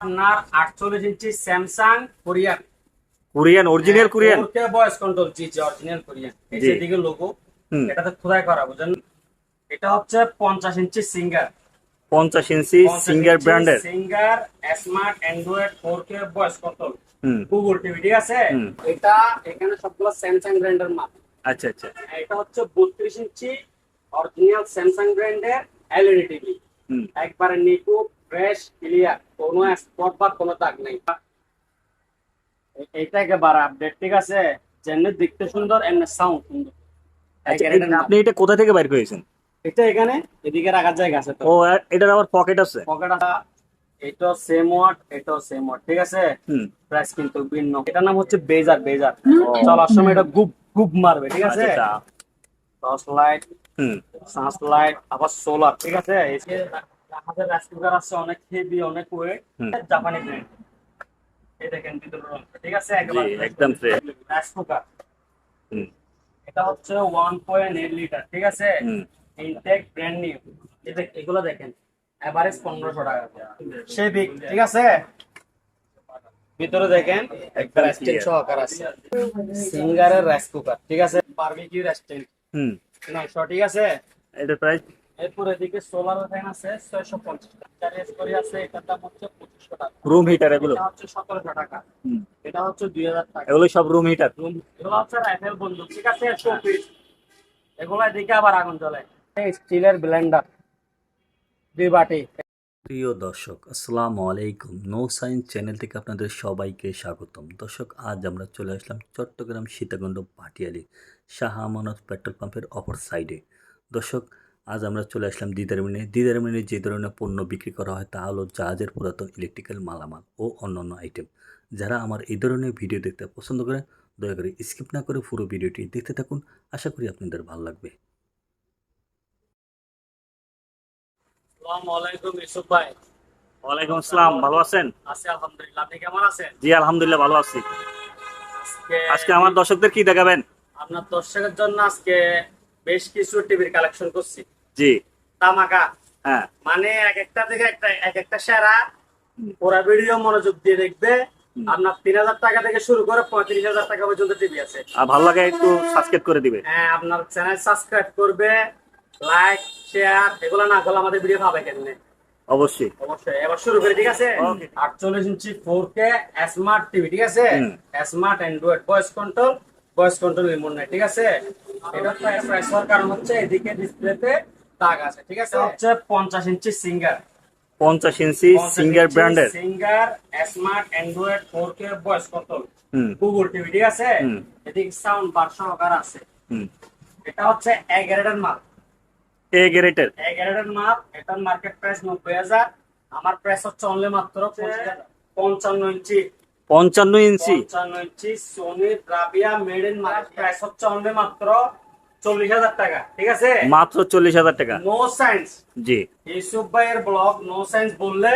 আপনার আটচল্লিশ ইঞ্চি Samsung Korean. Korean original Korean? Four K voice control জি জি অরিজিনাল কোরিয়ান। এই জি। যেদিকে লোগো এটাতে খোদাই করা বুঝেন এটা হচ্ছে পঞ্চাশ ইঞ্চি সিঙ্গার পঞ্চাশ ইঞ্চি সিঙ্গার ব্র্যান্ডের Singer smart Android four K voice control Google TV ঠিক আছে? এটা এখানে সবগুলো স্যামসাং ব্র্যান্ডের মাল। আচ্ছা আচ্ছা। এটা হচ্ছে বত্রিশ ইঞ্চি অরিজিনাল স্যামসাং ব্র্যান্ডের এলইডি টিভি একবারে নিখুঁত ফ্রেশ ক্লিয়ার কোনো স্পট বা কোনো দাগ নেই। এ- এটা একেবারে আপডেট ঠিক আছে? যেমনি দেখতে সুন্দর এমনি সাউন্ড সুন্দর। আচ্ছা এটা আপনি এটা কোথা থেকে বাইর করেছেন? এটা এখানে এদিকে রাখার জায়গা আছে তো। ও এটার আবার পকেট আছে? পকেট আছে। এটা সেম ওয়াট এটাও সেম ওয়াট ঠিক আছে? প্রাইস কিন্তু ভিন্ন। এটার নাম হচ্ছে বেজার বেজার চলার সময় এটা গুপ গুপ মারবে ঠিক আছে? টর্চ লাইট হুম। লাইট আবার সোলার ঠিক আছে? আমাদের রাইস কুকার আছে অনেক হেভি অনেক ওয়েট জাপানি ব্র্যান্ড এই দেখেন ঠিক আছে? জি, একদম fresh। রাইস কুকার এটা হচ্ছে ওয়ান পয়েন্ট এইট লিটার ঠিক আছে? ইনটেক ব্র্যান্ড নিউ এগুলো দেখেন এভারেজ পনেরোশো টাকা। সে বিগ ঠিক আছে? ভিতরে দেখেন একটা একদম সহকার আছে সিঙ্গারের রাইস কুকার ঠিক আছে? বারবিকিউ রেস্টেন্ট হুম। ঠিক আছে? এটার প্রাইস এরপর এদিকে সোলার ফ্যান আছে ছয়শো পঞ্চাশ টাকা। এসপরি আছে এটার দাম হচ্ছে পঁচিশশো টাকা। রুম হিটার এগুলো? এটা হচ্ছে সতেরোশো টাকা। এটা হচ্ছে দুই হাজার টাকা। এগুলো সব রুম হিটার Room- এগুলো হচ্ছে রাইফেল বন্ধু। ঠিক আছে শোপিস এগুলো এদিকে আবার আগুন জ্বলে। স্টিলের ব্লেন্ডার দুই বাটি। প্রিয় দর্শক আসসালামু আলাইকুম। নো সায়েন্স চ্যানেল থেকে আপনাদের সবাইকে স্বাগতম। দর্শক আজ আমরা চলে আসলাম চট্টগ্রাম সীতাকুণ্ড পাটিয়ালি শাহ আমানত পেট্রোল পাম্পের অপর সাইডে দর্শক আজ আমরা চলে আসলাম দিদার মিনে দিদার মিনে যে ধরনের পণ্য বিক্রি করা হয় তা হলো জাহাজের পুরাতন ইলেকট্রিক্যাল মালামাল ও অন্যান্য আইটেম যারা আমার এই ধরনের ভিডিও দেখতে পছন্দ করেন দয়া করে স্কিপ না করে পুরো ভিডিওটি দেখতে থাকুন। আশা করি আপনাদের ভালো লাগবে। আসসালামু আলাইকুম ইউসুফ ভাই। ওয়ালাইকুম আসসালাম ভালো আছেন? আছি আলহামদুলিল্লাহ আপনি কেমন আছেন? জি আলহামদুলিল্লাহ ভালো আছি। আজকে আজকে আমার দর্শকদের কি দেখাবেন? আপনার দর্শকের জন্য আজকে বেশ কিছু টিভির কালেকশন করছি। জি। তামাকা। হ্যাঁ। মানে এক একটা থেকে একটা এক একটা সেরা। পুরা ভিডিও মনোযোগ দিয়ে দেখবে। আপনার তিন হাজার টাকা থেকে শুরু করে পঁয়ত্রিশ হাজার টাকা পর্যন্ত টিভি আছে। আর ভালো লাগে একটু সাবস্ক্রাইব করে দিবে। হ্যাঁ আপনার চ্যানেল সাবস্ক্রাইব করবে। লাইক শেয়ার এগুলো না করলে আমাদের ভিডিও পাবে কেমনে? অবশ্যই। অবশ্যই। এবার শুরু করি ঠিক আছে? আটচল্লিশ ইঞ্চি ফোর কে স্মার্ট টিভি ঠিক আছে। Smart Android voice control voice control remote নাই ঠিক আছে? এটা প্রাইস হওয়ার কারণ হচ্ছে এদিকে ডিসপ্লেতে দাগ আছে ঠিক আছে? হচ্ছে পঞ্চাশ ইঞ্চি সিঙ্গার। পঞ্চাশ ইঞ্চি সিঙ্গার ব্র্যান্ডের। Singer smart Android four K voice control Google TV ঠিক আছে? এদিকে সাউন্ড বার সহকার আছে। এটা হচ্ছে এগারোটার মাল এ গ্রেটের এগারোটার মাল এটার মার্কেট প্রাইস নব্বই হাজার। আমার প্রাইস হচ্ছে অনলি মাত্র পঞ্চান্ন ইঞ্চি। পঞ্চান্ন ইঞ্চি। পঞ্চান্ন ইঞ্চি Sony Bravia made in market price হচ্ছে অনলি মাত্র চল্লিশ হাজার টাকা ঠিক আছে? মাত্র চল্লিশ হাজার টাকা। নো সায়েন্স জি। ইউসুফ ভাইয়ের ব্লগ নো সায়েন্স বললে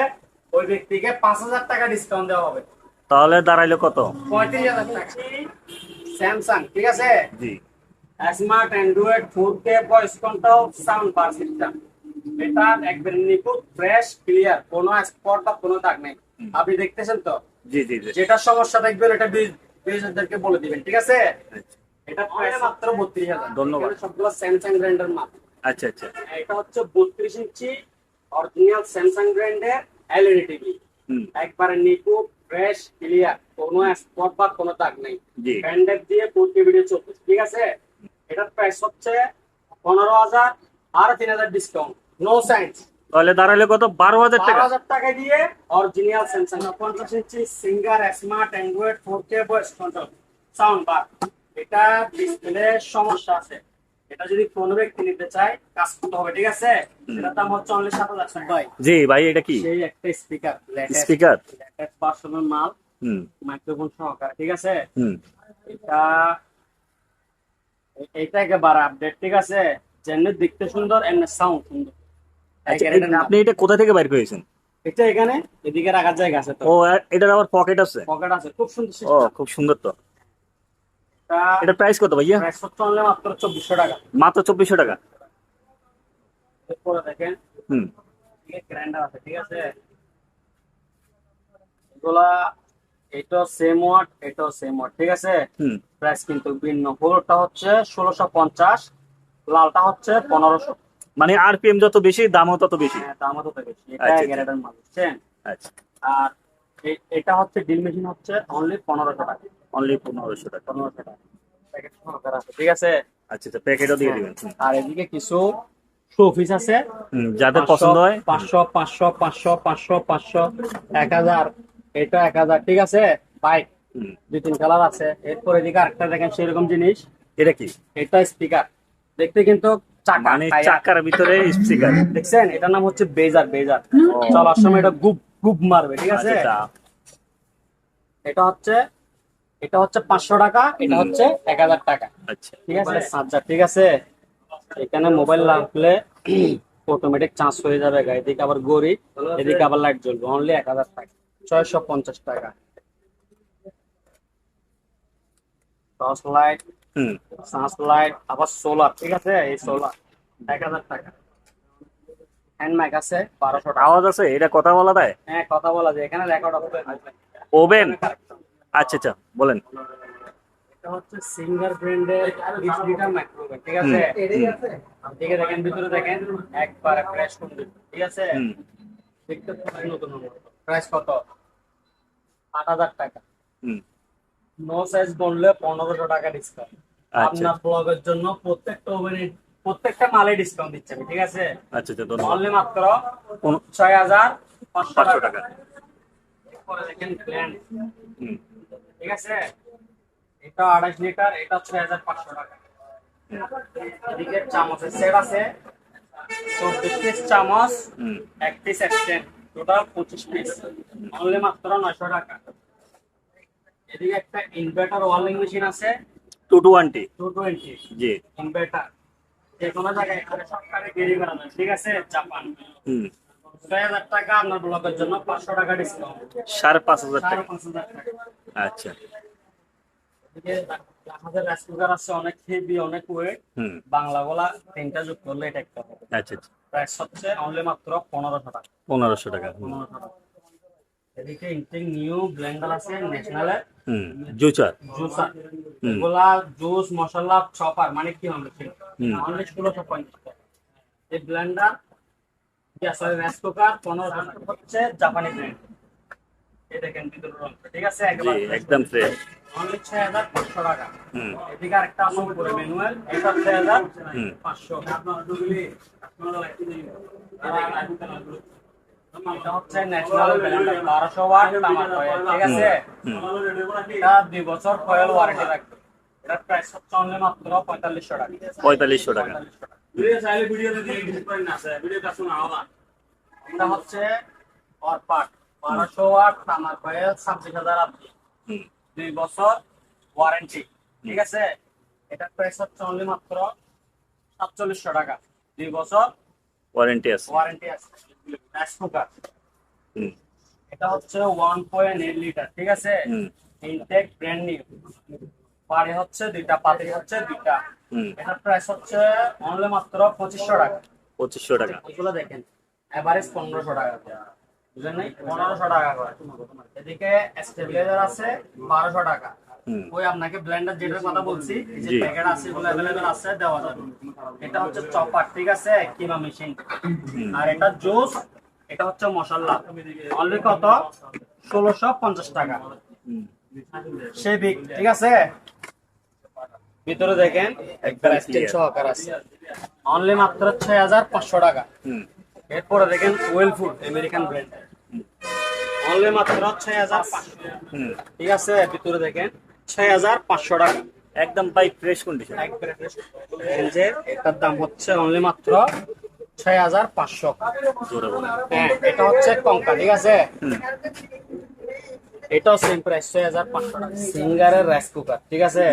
ওই ব্যক্তিকে পাঁচ হাজার টাকা ডিসকাউন্ট দেওয়া হবে। তাহলে দাঁড়াইলো কত? পঁয়ত্রিশ হাজার টাকা। স্যামসাং ঠিক আছে? জি। Smart Android four K voice control sound bar system এটা একবার নিখুঁত ফ্রেশ ক্লিয়ার কোনো স্পট বা কোনো দাগ নেই। আপনি দেখতেছেন তো? জি জি জি। যেটা সমস্যা দেখবেন এটা বিজনেসদেরকে বলে দিবেন ঠিক আছে? এটা প্রাইস মাত্র বত্রিশ হাজার। ধন্যবাদ। সবগুলো স্যামসাং ব্র্যান্ডের মাল। আচ্ছা আচ্ছা। এটা হচ্ছে বত্রিশ ইঞ্চি অরিজিনাল স্যামসাং ব্র্যান্ডের এলইডি টিভি একবারে নিখুঁত ফ্রেশ ক্লিয়ার কোনো স্পট বা কোনো দাগ নেই। জি। ব্যান্ডেড দিয়ে কোটি ভিডিও চলতেছে ঠিক আছে? এটার প্রাইস হচ্ছে পনেরো হাজার আর তিন হাজার ডিসকাউন্ট নো সাইন্স তাহলে দাঁড়াইলো কত? বারো হাজার টাকা। হাজার টাকা দিয়ে অরিজিনাল স্যামসাং পঞ্চাশ ইঞ্চি Singer smart Android four K voice control sound bar এটা ডিসপ্লে সমস্যা আছে। এটা যদি কোনো ব্যক্তি নিতে চায় কাজ করতে হবে ঠিক আছে? এটার দাম হচ্ছে অনলি সাত হাজার টাকা। জি ভাই এটা কি? সেই একটা স্পিকার স্পিকার লেটেস্ট পার্সোনাল মাল। হুম। মাইক্রোফোন সহকারে ঠিক আছে? হুম। এটা এটা একেবারে আপডেট ঠিক আছে? যেমনি দেখতে সুন্দর এমনি সাউন্ড সুন্দর। আচ্ছা। আপনি এটা কোথা থেকে বাইর করেছেন? এটা এখানে এদিকে রাখার জায়গা আছে তো। ও এটার আবার পকেট আছে? পকেট আছে খুব সুন্দর ও খুব সুন্দর তো। এটা প্রাইস কত ভাইয়া? মাত্র চব্বিশশো টাকা। মাত্র চব্বিশশো টাকা। এরপরে দেখেন হুম। গ্রাইন্ডার আছে ঠিক আছে? এগুলা এটা সেম ওয়াট এটাও সেম ওয়াট ঠিক আছে? প্রাইস কিন্তু ভিন্ন। হলুদটা হচ্ছে ষোলোশো পঞ্চাশ লালটা হচ্ছে পনেরোশো। মানে আরপিএম যত বেশি দামও তত বেশি। হ্যাঁ দামও বেশি। এটা আচ্ছা, গ্যারেটার মাল বুঝছেন? আচ্ছা। আর এটা হচ্ছে ডিল মেশিন হচ্ছে অনলি পনেরোশো টাকা। অনলি পনেরোশো টাকা। পনেরোশো টাকা। ঠিক আছে? আচ্ছা আচ্ছা প্যাকেটও দিয়ে দিবেন। আর এদিকে কিছু শোপিস আছে। যাদের পছন্দ হয়। পাঁচশো পাঁচশো পাঁচশো পাঁচশো পাঁচশো এক হাজার। এটা এক হাজার ঠিক আছে? বাইক দুই তিন কালার আছে। এরপর এদিকে আরেকটা দেখেন সেরকম জিনিস। এটা কি? এটা স্পিকার দেখতে কিন্তু মানে চাকার ভিতরে স্পিকার দেখছেন? এটার নাম হচ্ছে বেজার বেজার চলার সময় এটা গুপ গুপ মারবে ঠিক আছে? আচ্ছা। এটা হচ্ছে এটা হচ্ছে পাঁচশো টাকা এটা হচ্ছে এক হাজার টাকা। আচ্ছা। ঠিক আছে? চার্জার ঠিক আছে? এখানে মোবাইল লাগলে অটোমেটিক চার্জ হয়ে যাবে এদিকে আবার গড়ি এদিকে আবার লাইট জ্বলবে অনলি এক হাজার টাকা। ছয়শো পঞ্চাশ টাকা। টর্চ লাইট হুম। সার্চ লাইট আবার সোলার ঠিক আছে? এই সোলার এক হাজার টাকা। হ্যান্ড মাইক আছে বারোশো আওয়াজ আছে? এটা কথা বলা দেয় হ্যাঁ কথা বলা যায়। এখানে রেকর্ড হবে ওভেন আচ্ছা আচ্ছা বলেন। এটা হচ্ছে সিঙ্গার ব্র্যান্ডের বিশ লিটার মাইক্রোওয়েভ ঠিক আছে? দিকে দেখেন ভিতরে দেখেন একবারে ফ্রেশ কন্ডিশন ঠিক আছে? দেখতে খুবই নতুন প্রাইস কত? টাকা। হুম। নো সাইজ বললে পনেরোশো টাকা ডিসকাউন্ট আচ্ছা। আপনার ব্লগের জন্য প্রত্যেকটা ওভেনে প্রত্যেকটা মালে ডিসকাউন্ট দিচ্ছে আমি ঠিক আছে? আচ্ছা আচ্ছা ধন্যবাদ। অনলি মাত্র ছয় হাজার পাঁচশো পাঁচশো টাকা। দেখেন হুম। ঠিক আছে? এটা আড়াইশ লিটার এটা ছয় হাজার পাঁচশো টাকা। এদিকে চামচের সেট আছে। চব্বিশ পিস চামচ এক পিস এক্সটেন্ড টোটাল পঁচিশ পিস অনলি মাত্র নয়শো টাকা। এদিকে একটা ইনভার্টার ওয়ালিং মেশিন আছে। টু টোয়েন্টি টু টোয়েন্টি জি। ইনভার্টার যে কোনো জায়গায় সরকারে ঠিক আছে? জাপান। হুম। টাকা আপনার ব্লকের জন্য পাঁচশো টাকা ডিসকাউন্ট সাড়ে পাঁচ হাজার টাকা। আচ্ছা। আমাদের রাইস কুকার আছে অনেক হেভি অনেক ওয়েট বাংলা গোলা তিনটা যোগ করলে এটা একটা হবে। আচ্ছা আচ্ছা। প্রাইস হচ্ছে অনলি মাত্র পনেরোশো টাকা। পনেরোশো টাকা পনেরোশো টাকা। এদিকে ইন্টিং নিউ ব্লেন্ডার আছে জুচার। জুসার হুম। এগুলা জুস মশলা চপার মানে কি হবে অনলি ষোলোশো পঞ্চাশ টাকা। এই ব্লেন্ডার রাইস কুকার হচ্ছে জাপানি ব্র্যান্ড এই দেখেন ভিতরে রং ঠিক আছে? জি একদম ফ্রেশ অনলি ছয় হাজার পাঁচশো টাকা। এদিকে আরেকটা আছে উপরে ম্যানুয়াল। এটা ছয় হাজার হুম। পাঁচশো। এটা হচ্ছে ন্যাশনাল ব্র্যান্ড বারোশো ওয়াট তামার কয়েল ঠিক আছে? এটা দুই বছর কয়েল ওয়ারেন্টি রাখবে এটার প্রাইস হচ্ছে অনলি মাত্র পঁয়তাল্লিশশো টাকা। পঁয়তাল্লিশশো টাকা। এটা হচ্ছে অরপাট বারোশো ওয়াট তামার কয়েল ছাব্বিশ হাজার আপনি। দুই বছর ওয়ারেন্টি ঠিক আছে? এটার প্রাইস হচ্ছে অনলি মাত্র সাতচল্লিশশো টাকা। দুই বছর ওয়ারেন্টি আছে। ওয়ারেন্টি আছে। কুকার এটা হচ্ছে ওয়ান পয়েন্ট এইট লিটার ঠিক আছে? ইনটেক ব্র্যান্ড নিউ পাড়ে হচ্ছে দুইটা পাতি হচ্ছে দুইটা। এটার প্রাইস হচ্ছে অনলি মাত্র পঁচিশশো টাকা। পঁচিশশো টাকা। ওইগুলো দেখেন এভারেজ পনেরোশো টাকা বুঝলেন নাই? পনেরোশো টাকা করে। এদিকে স্টেবিলাইজার আছে বারোশো টাকা। ওই আপনাকে ব্লেন্ডার যেটার কথা বলছি যে প্যাকেট আছে এগুলো অ্যাভেলেবেল আছে দেওয়া যাবে। এটা হচ্ছে চপার ঠিক আছে? কিমা মেশিন আর এটা জুস এটা হচ্ছে মশলা অনলি কত? ষোলোশো পঞ্চাশ টাকা। হুম। সে বিগ ঠিক আছে? ভিতরে দেখেন একদম সহকার আছে। অনলি মাত্র ছয় হাজার পাঁচশো টাকা। হুম। এরপরে দেখেন well food American brand only মাত্র ছয় হাজার পাঁচশো। ঠিক আছে ভিতরে দেখেন ছয় হাজার পাঁচশো টাকা। একদম বাইক ফ্রেশ কন্ডিশন যে এটার দাম হচ্ছে অনলি মাত্র ছয় হাজার পাঁচশো। হ্যাঁ এটা হচ্ছে কঙ্কা ঠিক আছে? এটাও সেম প্রাইস ছয় হাজার পাঁচশো টাকা। সিঙ্গারের রাইস কুকার ঠিক আছে?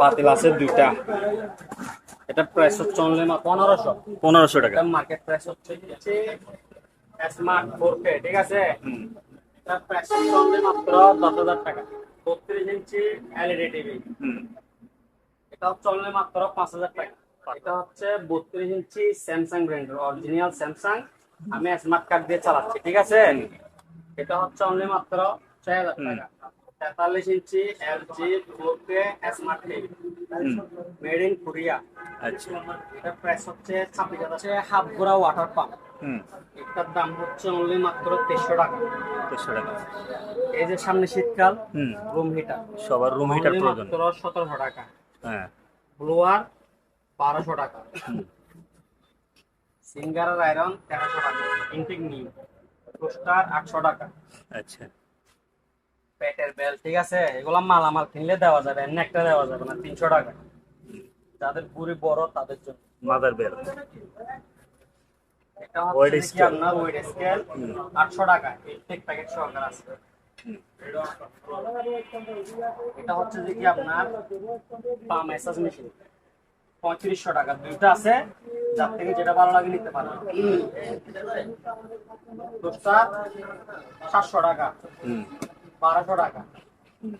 পাতিল আছে দুইটা। এটা প্রাইস হচ্ছে অনলি পনেরোশো। পনেরোশো টাকা। এটা মার্কেট প্রাইস হচ্ছে স্মার্ট ফোর কে ঠিক আছে? এটার প্রাইস হচ্ছে অনলি মাত্র দশ হাজার টাকা। বত্রিশ ইঞ্চি এলইডি টিভি হুম। এটা হচ্ছে অনলি মাত্র পাঁচ হাজার টাকা। এটা হচ্ছে বত্রিশ ইঞ্চি স্যামসাং ব্র্যান্ডের অরিজিনাল স্যামসাং আমি স্মার্ট কার্ড দিয়ে চালাচ্ছি ঠিক আছে? এটা হচ্ছে অনলি মাত্র ছয় হাজার টাকা। তেতাল্লিশ ইঞ্চি LG four K smart TV made in Korea আচ্ছা। এটার প্রাইস হচ্ছে ছাব্বিশ হাজার। হাফ গোড়া ওয়াটার পাম্প হুম। এটার দাম হচ্ছে অনলি মাত্র তেইশশো টাকা। দেড়শো টাকা। এই যে সামনে শীতকাল হুম। রুম হিটার সবার রুম হিটার প্রয়োজন। মাত্র সতেরোশো টাকা। হ্যাঁ। ব্লোয়ার বারোশো টাকা। সিঙ্গারের আয়রন তেরোশো টাকা। ইনটেক নিউ টোস্টার আটশো টাকা। আচ্ছা। পেটের বেল ঠিক আছে? এগুলো মালামাল কিনলে দেওয়া যাবে এমনি একটা দেওয়া যাবে না তিনশো টাকা। যাদের পুরি বড় তাদের জন্য। মাদার বেল এটা হচ্ছে কি আপনার ওয়েট স্কেল আটশো টাকা ইনটেক প্যাকেট সহকার আছে। এটা হচ্ছে যে কি আপনার? পা মেশিন পঁয়ত্রিশশো টাকা দুইটা আছে। যার থেকে যেটা ভালো লাগে নিতে সাতশো টাকা। বারোশো টাকা।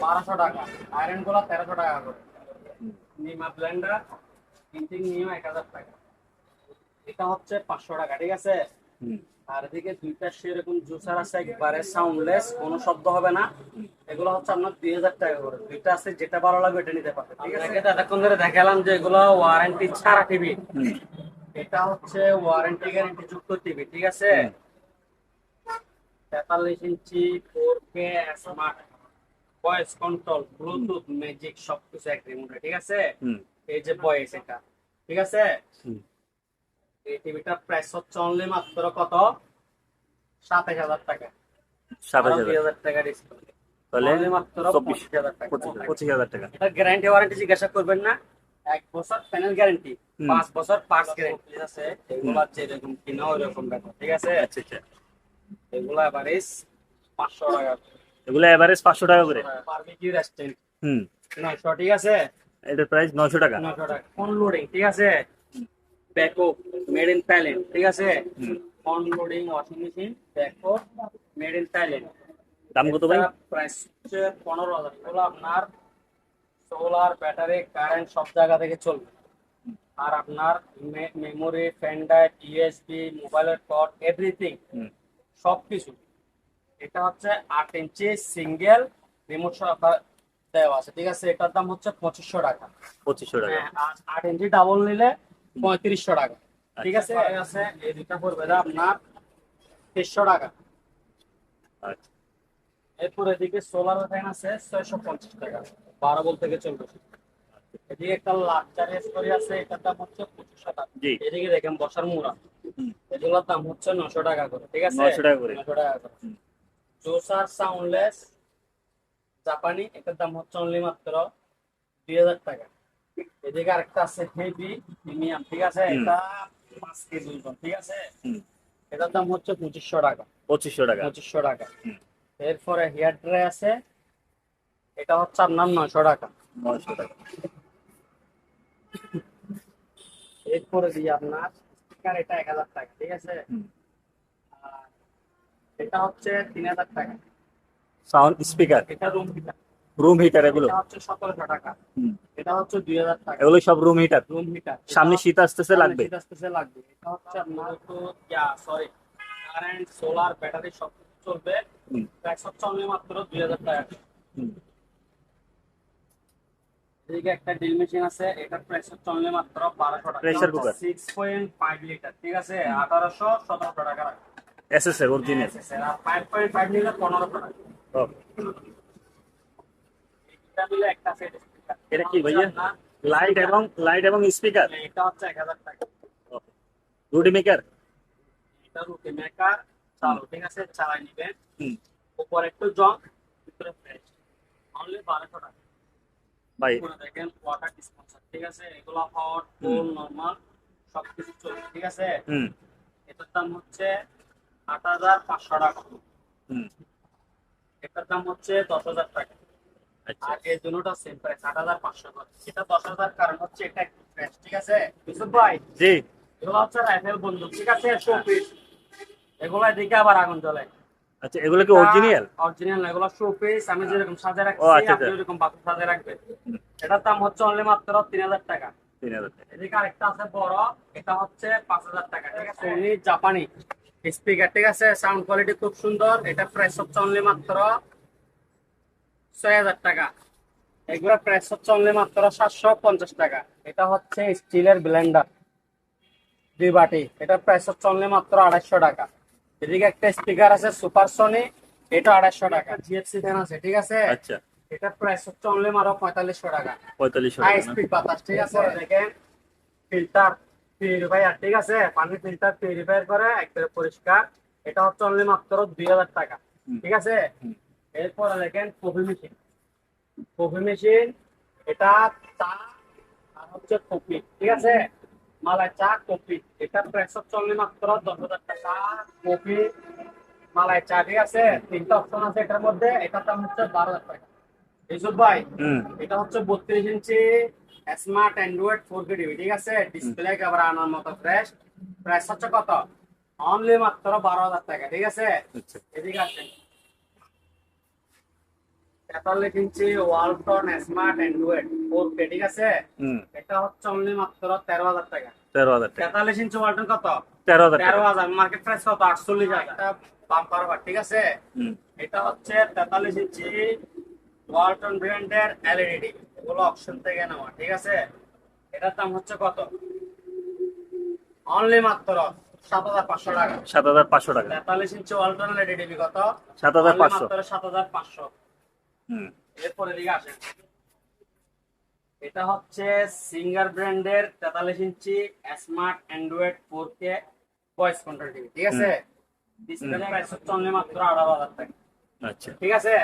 বারোশো টাকা। আয়রনগুলো তেরোশো টাকা করে। নিমা ব্লেন্ডার প্রিন্টিং নিয়ে এক হাজার টাকা। এটা হচ্ছে পাঁচশো টাকা ঠিক আছে? আর এদিকে দুইটা সেরকম জুসার আছে একবারে সাউন্ডলেস কোনো শব্দ হবে না। এগুলো হচ্ছে আপনার দুই হাজার টাকা করে। দুইটা আছে যেটা ভালো লাগবে এটা নিতে পারবেন ঠিক আছে? এতক্ষণ ধরে দেখালাম যে এগুলো ওয়ারেন্টি ছাড়া টিভি। এটা হচ্ছে ওয়ারেন্টি গ্যারেন্টি যুক্ত টিভি ঠিক আছে? তেতাল্লিশ ইঞ্চি four K smart voice control Bluetooth magic সবকিছু এক রিমোটে ঠিক আছে? এই যে ভয়েস এটা ঠিক আছে? এই টিভিটার প্রাইস হচ্ছে অনলি মাত্র কত? সাতাশ হাজার টাকা। সাত হাজার। টাকা ডিসকাউন্ট তাহলে মাত্র পঁচিশ হাজার টাকা। পঁচিশ পঁচিশ হাজার টাকা। এটা গ্যারান্টি ওয়ারেন্টি জিজ্ঞাসা করবেন না। এক বছর প্যানেল গ্যারান্টি পাঁচ বছর পার্টস গ্যারান্টি আছে? এগুলো যেরকম কিনা ওইরকম ব্যাপার ঠিক আছে? আচ্ছা আচ্ছা। এগুলো এভারেজ পাঁচশো টাকা এগুলো এভারেজ পাঁচশো টাকা করে? বারবিকিউ রেস্টুরেন্ট হুম। নয়শো ঠিক আছে? এটার প্রাইস নয়শো টাকা? নয়শো টাকা। ফোন লোডিং ঠিক আছে? ব্যাকআপ মেড ইন থাইল্যান্ড ঠিক আছে। Loading washing machine backup made in Thailand দাম কত ভাই? প্রাইস হচ্ছে পনেরো হাজার। এগুলো আপনার সোলার ব্যাটারি কারেন্ট সব জায়গা থেকে চলবে। আর আপনার মেমোরি ফ্যান ড্রাইভ ইউএসবি মোবাইলের কট এভরিথিং সবকিছু। এটা হচ্ছে আট ইঞ্চি সিঙ্গেল রিমোট দেওয়া আছে। ঠিক আছে এটার দাম হচ্ছে পঁচিশশো টাকা। পঁচিশশো টাকা। হ্যাঁ, আর আট ইঞ্চি ডাবল নিলে পঁয়ত্রিশশো টাকা। ঠিক আছে আছে এই দুটা পড়বে আপনার তেইশশো টাকা। আচ্ছা। এরপর এদিকে সোলার ফ্যান আছে ছয়শো পঞ্চাশ টাকা। বারো বল থেকে চলবে এদিকে একটা লাক্সারি স্টোরি আছে এটার দাম হচ্ছে পঁচিশশো টাকা। এদিকে দেখেন বসার মুড়া। এগুলোর দাম হচ্ছে নশো টাকা করে ঠিক আছে? 900 টাকা করে। নশো টাকা করে। জোসার সাউন্ডলেস জাপানি এটার দাম হচ্ছে অনলি মাত্র দুই হাজার টাকা। এদিকে আরেকটা আছে হেভি প্রিমিয়াম ঠিক আছে? এটা পাঁচ কেজি ঠিক আছে? এটার দাম হচ্ছে পঁচিশশো টাকা। পঁচিশশো টাকা। পঁচিশশো টাকা। এরপরে হেয়ার ড্রাই আছে এটা হচ্ছে আপনার নয়শো টাকা। নয়শো টাকা। এরপরে দিয়ে আপনার স্পিকার এটা এক হাজার টাকা ঠিক আছে। আর এটা হচ্ছে তিন হাজার টাকা। Sound speaker? এটা রুম হিটার রুম হিটার এগুলো? হচ্ছে সতেরোশো টাকা। হুম। এটা হচ্ছে দুই হাজার টাকা। এগুলো সব রুম হিটার রুম হিটার সামনে শীত আসতেছে লাগবে? শীত আসতেছে লাগবে। এটা হচ্ছে আপনার তো ইয়া সরি কারেন্ট সোলার ব্যাটারি সব চলবে। প্রাইস হচ্ছে মাত্র দুই হাজার টাকা। হুম। এদিকে একটা ড্রিল মেশিন আছে এটার প্রাইস হচ্ছে অনলি মাত্র বারোশো টাকা। Pressure cooker। Six point five litre ঠিক আছে? আঠারোশো সতেরোশো টাকা রাখবে এসএস এর অরিজিনাল ফাইভ পয়েন্ট ফাইভ নিলে পনেরোশো টাকা। এটা মিলে একটা সেট এটা কি ভাইয়া? লাইট এবং লাইট এবং স্পিকার এটা হচ্ছে এক হাজার টাকা। রুডি মেকার এটা রুটি মেকার চালু ঠিক আছে? চালাই নিবেন। হুম। উপর একটু জং ভিতরে ফ্রেশ অনলি বারোশো টাকা। ভাই। দেখেন ওয়াটার ডিসপেন্সার ঠিক আছে? এগুলো হট কোল নর্মাল সবকিছু চলবে ঠিক আছে? হুম। এটার দাম হচ্ছে আট হাজার পাঁচশো টাকা। হুম। এটার দাম হচ্ছে দশ হাজার টাকা। আচ্ছা। দুটোটা সেম প্রাইস আট হাজার পাঁচশো এটা দশ হাজার কারণ হচ্ছে এটা ফ্রেশ ঠিক আছে? ইউসুফ ভাই? জি। এগুলো হচ্ছে রাইফেল বন্দুক ঠিক আছে? শো পিস এগুলো এদিকে আবার আগুন জ্বলে। আচ্ছা এগুলো কি অরিজিনাল অরিজিনাল না এগুলো শো পিস আমি যেরকম সাজে রাখছি আচ্ছা, আপনি আচ্ছা। এরকম বাকি সাজে রাখবেন এটার দাম হচ্ছে অনলি মাত্র তিন হাজার টাকা। তিন হাজার টাকা। এদিকে আরেকটা আছে বড় এটা হচ্ছে পাঁচ হাজার টাকা ঠিক আছে? সোনি জাপানি স্পিকার ঠিক আছে? সাউন্ড কোয়ালিটি খুব সুন্দর এটা প্রাইস হচ্ছে অনলি মাত্র ছয় হাজার টাকা। এগুলো প্রাইস হচ্ছে অনলি মাত্র সাতশো পঞ্চাশ টাকা। এটা হচ্ছে স্টিলের ব্লেন্ডার দুই বাটি। এটা প্রাইস হচ্ছে অনলি মাত্র আড়াইশো টাকা। এদিকে একটা স্পিকার আছে সুপার সনি এটা আড়াইশো টাকা। জিএফসি ফ্যান আছে ঠিক আছে? আচ্ছা। এটা প্রাইস হচ্ছে অনলি মাত্র পঁয়তাল্লিশশো টাকা। পঁয়তাল্লিশশো হাই? স্পিড বাতাস ঠিক আছে? দেখেন ফিল্টার পিউরিফায়ার ঠিক আছে? পানি ফিল্টার পিউরিফায়ার করে একবারে পরিষ্কার। এটা হচ্ছে অনলি মাত্র দুই হাজার টাকা ঠিক আছে। এরপরে দেখেন কফি মেশিন কফি মেশিন এটা চা আর হচ্ছে কফি ঠিক আছে? মালাই চা কফি। এটা প্রাইস হচ্ছে মাত্র দশ হাজার টাকা। কপি মালাই চা ঠিক আছে? তিনটা অপশন আছে এটার মধ্যে। এটার দাম হচ্ছে বারো হাজার টাকা। ইউসুফ ভাই এটা হচ্ছে বত্রিশ ইঞ্চি smart Android four K TV ঠিক আছে? ডিসপ্লে ক্যামেরা আনার মতো ফ্রেশ প্রাইস হচ্ছে কত? অনলি মাত্র বারো হাজার টাকা ঠিক আছে? আচ্ছা। এদিকে আসেন। তেতাল্লিশ ইঞ্চি Walton smart Android four K ঠিক আছে? এটা হচ্ছে অনলি মাত্র তেরো হাজার টাকা। তেরো হাজার টাকা। তেতাল্লিশ ইঞ্চি ওয়ালটন কত? তেরো হাজার তেরো হাজার। মার্কেট প্রাইস কত? আটচল্লিশ হাজার। বাম্পার অফার, ঠিক আছে? এটা হচ্ছে তেতাল্লিশ ইঞ্চি ওয়ালটন ব্র্যান্ডের এলইডি এগুলো অপশন থেকে নেওয়া ঠিক আছে? এটার দাম হচ্ছে কত? অনলি মাত্র সাত হাজার পাঁচশো টাকা। সাত হাজার পাঁচশো টাকা। তেতাল্লিশ ইঞ্চি ওয়ালটন এলইডি কত? সাত হাজার পাঁচশো। সাত হাজার পাঁচশো। হুম। এরপরে দিকে আসেন। এটা হচ্ছে সিঙ্গার ব্র্যান্ডের তেতাল্লিশ ইঞ্চি smart Android four K voice control TV ঠিক আছে? ডিসপ্লে প্রাইস হচ্ছে অনলি মাত্র আঠারো হাজার টাকা। আচ্ছা। ঠিক আছে?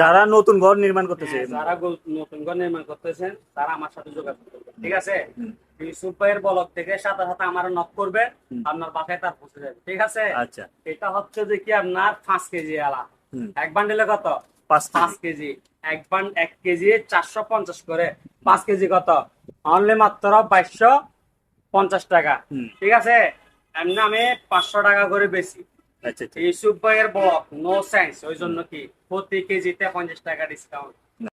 যারা নতুন ঘর নির্মাণ করতেছে। হ্যাঁ, যারা নতুন ঘর নির্মাণ করতেছেন তারা আমার সাথে যোগাযোগ করবেন ঠিক আছে? ইউসুফ ভাইয়ের ব্লক থেকে সাথে সাথে আমার নক করবে আপনার বাসায় তার পৌঁছে যাবে ঠিক আছে? আচ্ছা। এটা হচ্ছে যে কি আপনার পাঁচ কেজি আলা। এক বান্ডিলে কত? পাঁচ কেজি। এক বান এক কেজি চারশো পঞ্চাশ করে। পাঁচ কেজি কত? অনলি মাত্র বাইশশো পঞ্চাশ টাকা। ঠিক আছে? এমনি আমি পাঁচশো টাকা করে বেশি। ইউসুফ ভাইয়ের ব্লক নো সেন্স ওই জন্য কি? প্রতি কেজিতে পঞ্চাশ টাকা ডিসকাউন্ট